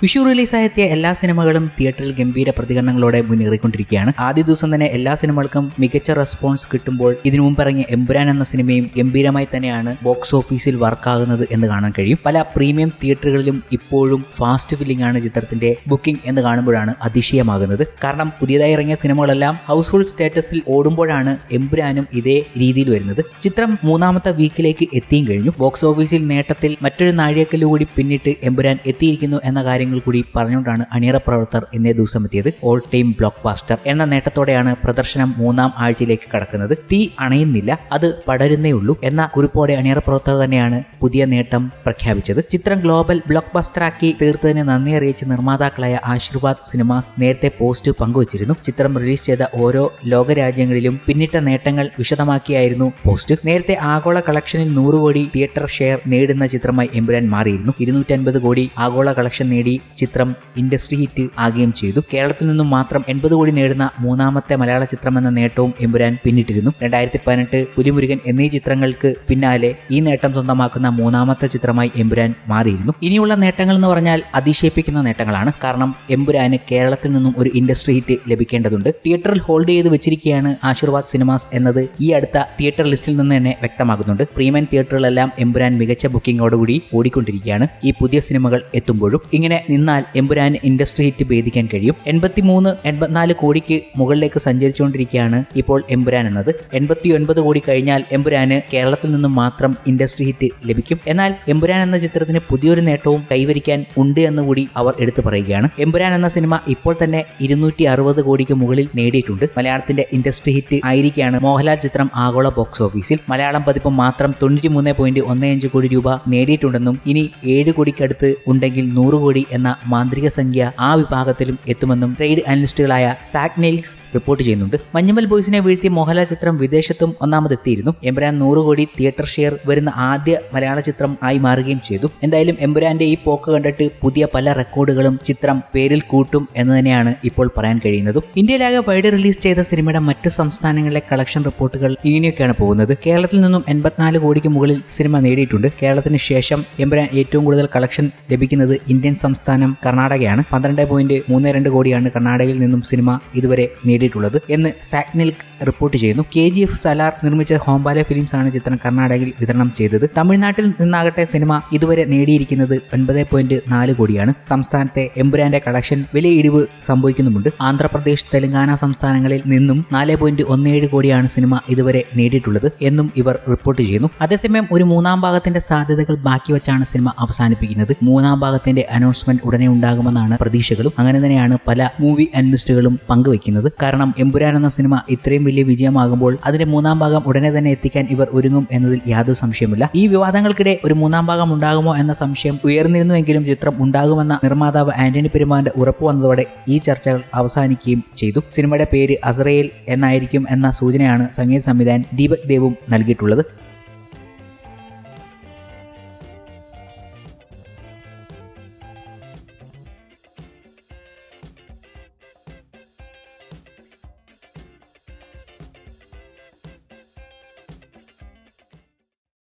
വിഷു റിലീസായെത്തിയ എല്ലാ സിനിമകളും തിയേറ്ററിൽ ഗംഭീര പ്രതികരണങ്ങളോടെ മുന്നേറിക്കൊണ്ടിരിക്കുകയാണ്. ആദ്യ ദിവസം തന്നെ എല്ലാ സിനിമകൾക്കും മികച്ച റെസ്പോൺസ് കിട്ടുമ്പോൾ ഇതിനു മുമ്പ് ഇറങ്ങിയ എമ്പുരാൻ എന്ന സിനിമയും ഗംഭീരമായി തന്നെയാണ് ബോക്സ് ഓഫീസിൽ വർക്കാകുന്നത് എന്ന് കാണാൻ കഴിയും. പല പ്രീമിയം തിയേറ്ററുകളിലും ഇപ്പോഴും ഫാസ്റ്റ് ഫില്ലിംഗ് ആണ് ചിത്രത്തിന്റെ ബുക്കിംഗ് എന്ന് കാണുമ്പോഴാണ് അതിശയമാകുന്നത്. കാരണം പുതിയതായി ഇറങ്ങിയ സിനിമകളെല്ലാം ഹൗസ്ഹോൾഡ് സ്റ്റാറ്റസിൽ ഓടുമ്പോഴാണ് എമ്പുരാനും ഇതേ രീതിയിൽ വരുന്നത്. ചിത്രം മൂന്നാമത്തെ വീക്കിലേക്ക് എത്തിയും കഴിഞ്ഞു. ബോക്സ് ഓഫീസിൽ നേട്ടത്തിൽ മറ്റൊരു നാഴികക്കല്ലുകൂടി പിന്നിട്ട് എമ്പുരാൻ എത്തിയിരിക്കുന്നു എന്ന കാര്യങ്ങൾ കൂടി പറഞ്ഞുകൊണ്ടാണ് അണിയറ പ്രവർത്തകർ ഇന്നേ ദിവസം എത്തിയത്. ഓൾ ടൈം ബ്ലോക്ക് ബാസ്റ്റർ എന്ന നേട്ടത്തോടെയാണ് പ്രദർശനം മൂന്നാം ആഴ്ചയിലേക്ക് കടക്കുന്നത്. തീ അണയുന്നില്ല അത് പടരുന്നേ ഉള്ളൂ എന്ന കുറിപ്പോടെ അണിയറ പ്രവർത്തകർ തന്നെയാണ് പുതിയ നേട്ടം പ്രഖ്യാപിച്ചത്. ചിത്രം ഗ്ലോബൽ ബ്ലോക്ക് ബസ്റ്ററാക്കി തീർത്തതിന് നന്ദി അറിയിച്ച് നിർമ്മാതാക്കളായ ആശീർവാദ് സിനിമാസ് നേരത്തെ പോസ്റ്റ് പങ്കുവച്ചിരുന്നു. ചിത്രം റിലീസ് ചെയ്ത ഓരോ ലോകരാജ്യങ്ങളിലും പിന്നിട്ട നേട്ടങ്ങൾ വിശദമാക്കിയായിരുന്നു പോസ്റ്റ്. നേരത്തെ ആഗോള കളക്ഷനിൽ നൂറ് കോടി തിയേറ്റർ ഷെയർ നേടുന്ന ചിത്രമായി എമ്പുരാൻ മാറിയിരുന്നു. ഇരുന്നൂറ്റി അൻപത് കോടി ആഗോള കളക്ഷൻ നേടി ചിത്രം ഇൻഡസ്ട്രി ഹിറ്റ് ആകുകയും ചെയ്തു. കേരളത്തിൽ നിന്നും മാത്രം എൺപത് കോടി നേടുന്ന മൂന്നാമത്തെ മലയാള ചിത്രം എന്ന നേട്ടവും എമ്പുരാൻ പിന്നിട്ടിരുന്നു. രണ്ടായിരത്തി പതിനെട്ട് പുലിമുരുകൻ എന്നീ ചിത്രങ്ങൾക്ക് പിന്നാലെ ഈ നേട്ടം സ്വന്തമാക്കുന്ന മൂന്നാമത്തെ ചിത്രമായി എമ്പുരാൻ മാറിയിരുന്നു. ഇനിയുള്ള നേട്ടങ്ങൾ എന്ന് പറഞ്ഞാൽ അതിശയിപ്പിക്കുന്ന നേട്ടങ്ങളാണ്. കാരണം എമ്പുരാന് കേരളത്തിൽ നിന്നും ഒരു ഇൻഡസ്ട്രി ഹിറ്റ് ലഭിക്കേണ്ടതുണ്ട്. തിയേറ്ററിൽ ഹോൾഡ് ചെയ്ത് വെച്ചിരിക്കുകയാണ് ആശീർവാദ് സിനിമാസ് എന്നത്. ഈ അടുത്ത തിയേറ്റർ ലിസ്റ്റിൽ നിന്ന് തന്നെ വ്യക്തമാകുന്നുണ്ട്. പ്രീമിയം തിയേറ്ററുകളെല്ലാം എമ്പുരാൻ മികച്ച ബുക്കിംഗോടുകൂടി ഓടിക്കൊണ്ടിരിക്കുകയാണ്. ഈ പുതിയ സിനിമകൾ എത്തുമ്പോഴും ഇങ്ങനെ നിന്നാൽ എമ്പുരാൻ ഇൻഡസ്ട്രി ഹിറ്റ് ഭേദിക്കാൻ കഴിയും. എൺപത്തിമൂന്ന് എൺപത്തിനാല് കോടിക്ക് മുകളിലേക്ക് സഞ്ചരിച്ചുകൊണ്ടിരിക്കുകയാണ് ഇപ്പോൾ എമ്പുരാൻ എന്നത്. എൺപത്തി ഒൻപത് കോടി കഴിഞ്ഞാൽ എമ്പുരാന് കേരളത്തിൽ നിന്നും മാത്രം ഇൻഡസ്ട്രി ഹിറ്റ് ലഭിക്കും. എന്നാൽ എമ്പുരാൻ എന്ന ചിത്രത്തിന് പുതിയൊരു നേട്ടവും കൈവരിക്കാൻ ഉണ്ട് എന്ന് കൂടി അവർ എടുത്തു പറയുകയാണ്. എമ്പുരാൻ എന്ന സിനിമ ഇപ്പോൾ തന്നെ ഇരുന്നൂറ്റി അറുപത് കോടിക്ക് മുകളിൽ നേടിയിട്ടുണ്ട്. മലയാളത്തിന്റെ ഇൻഡസ്ട്രി ഹിറ്റ് ആയിരിക്കുകയാണ് മോഹൻലാൽ ചിത്രം ആഗോള ബോക്സ് ഓഫീസിൽ. മലയാളം പതിപ്പ് മാത്രം തൊണ്ണൂറ്റി മൂന്ന് പോയിന്റ് ഒന്ന് അഞ്ച് കോടി രൂപ നേടിയിട്ടുണ്ടെന്നും ഇനി ഏഴ് കോടിക്കടുത്ത് ഉണ്ടെങ്കിൽ നൂറ് കോടി എന്ന മാന്ത്രിക സംഖ്യ ആ വിഭാഗത്തിലും എത്തുമെന്നും ട്രേഡ് അനലിസ്റ്റുകളായ സാഗ്നെലിക്സ് റിപ്പോർട്ട് ചെയ്യുന്നുണ്ട്. മഞ്ഞുമൽ ബോയ്സിനെ വീഴ്ത്തി മോഹൻലാൽ ചിത്രം വിദേശത്തും ഒന്നാമതെത്തിയിരുന്നു. എമ്പുരാൻ നൂറ് കോടി തിയേറ്റർ ഷെയർ വരുന്ന ആദ്യ ചിത്രം ആയി മാറുകയും ചെയ്തു. എന്തായാലും എമ്പുരാന്റെ ഈ പോക്ക് കണ്ടിട്ട് പുതിയ പല റെക്കോർഡുകളും ചിത്രം പേരിൽ കൂട്ടും എന്ന് തന്നെയാണ് ഇപ്പോൾ പറയാൻ കഴിയുന്നതും. ഇന്ത്യയിലാകെ വൈഡ് റിലീസ് ചെയ്ത സിനിമയുടെ മറ്റ് സംസ്ഥാനങ്ങളിലെ കളക്ഷൻ റിപ്പോർട്ടുകൾ ഇങ്ങനെയൊക്കെയാണ് പോകുന്നത്. കേരളത്തിൽ നിന്നും എൺപത്തിനാല് കോടിക്ക് മുകളിൽ സിനിമ നേടിയിട്ടുണ്ട്. കേരളത്തിന് ശേഷം എമ്പുരാൻ ഏറ്റവും കൂടുതൽ കളക്ഷൻ ലഭിക്കുന്നത് ഇന്ത്യൻ സംസ്ഥാനം കർണാടകയാണ്. പന്ത്രണ്ട് പോയിന്റ് മൂന്ന് രണ്ട് കോടിയാണ് കർണാടകയിൽ നിന്നും സിനിമ ഇതുവരെ നേടിയിട്ടുള്ളത് എന്ന് സാക്നിൽക്ക് റിപ്പോർട്ട് ചെയ്യുന്നു. കെ ജി എഫ് സലാർ നിർമ്മിച്ച ഹോംബാലെ ഫിലിംസ് ആണ് ചിത്രം കർണാടകയിൽ വിതരണം ചെയ്തത്. തമിഴ്നാട്ടിൽ നിന്നാകട്ടെ സിനിമ ഇതുവരെ നേടിയിരിക്കുന്നത് ഒൻപത് പോയിന്റ് നാല് കോടിയാണ്. സംസ്ഥാനത്തെ എമ്പുരാന്റെ കളക്ഷൻ വലിയ ഇടിവ് സംഭവിക്കുന്നുമുണ്ട്. ആന്ധ്രാപ്രദേശ് തെലങ്കാന സംസ്ഥാനങ്ങളിൽ നിന്നും നാല് പോയിന്റ് ഒന്ന് ഏഴ് കോടിയാണ് സിനിമ ഇതുവരെ നേടിയിട്ടുള്ളത് എന്നും ഇവർ റിപ്പോർട്ട് ചെയ്യുന്നു. അതേസമയം ഒരു മൂന്നാം ഭാഗത്തിന്റെ സാധ്യതകൾ ബാക്കി വെച്ചാണ് സിനിമ അവസാനിപ്പിക്കുന്നത്. മൂന്നാം ഭാഗത്തിന്റെ അനൗൺസ്മെന്റ് ഉടനെ ഉണ്ടാകുമെന്നാണ് പ്രതീക്ഷകളും. അങ്ങനെ തന്നെയാണ് പല മൂവി അനലിസ്റ്റുകളും പങ്കുവെക്കുന്നത് കാരണം എമ്പുരാൻ എന്ന സിനിമ ഇത്രയും വലിയ വിജയമാകുമ്പോൾ അതിന്റെ മൂന്നാം ഭാഗം ഉടനെ തന്നെ എത്തിക്കാൻ ഇവർ ഒരുങ്ങും എന്നതിൽ യാതൊരു സംശയമില്ല ഈ വിവാദങ്ങൾക്കിടെ ഒരു മൂന്നാം ഭാഗം ഉണ്ടാകുമോ എന്ന സംശയം ഉയർന്നിരുന്നുവെങ്കിലും ചിത്രം ഉണ്ടാകുമെന്ന നിർമ്മാതാവ് ആന്റണി പെരുമാന്റെ ഉറപ്പ് വന്നതോടെ ഈ ചർച്ചകൾ അവസാനിക്കുകയും ചെയ്തു. സിനിമയുടെ പേര് അസറയിൽ എന്നായിരിക്കും എന്ന സൂചനയാണ് സംഗീത സംവിധായകൻ ദീപക് ദേവും നൽകിയിട്ടുള്ളത്.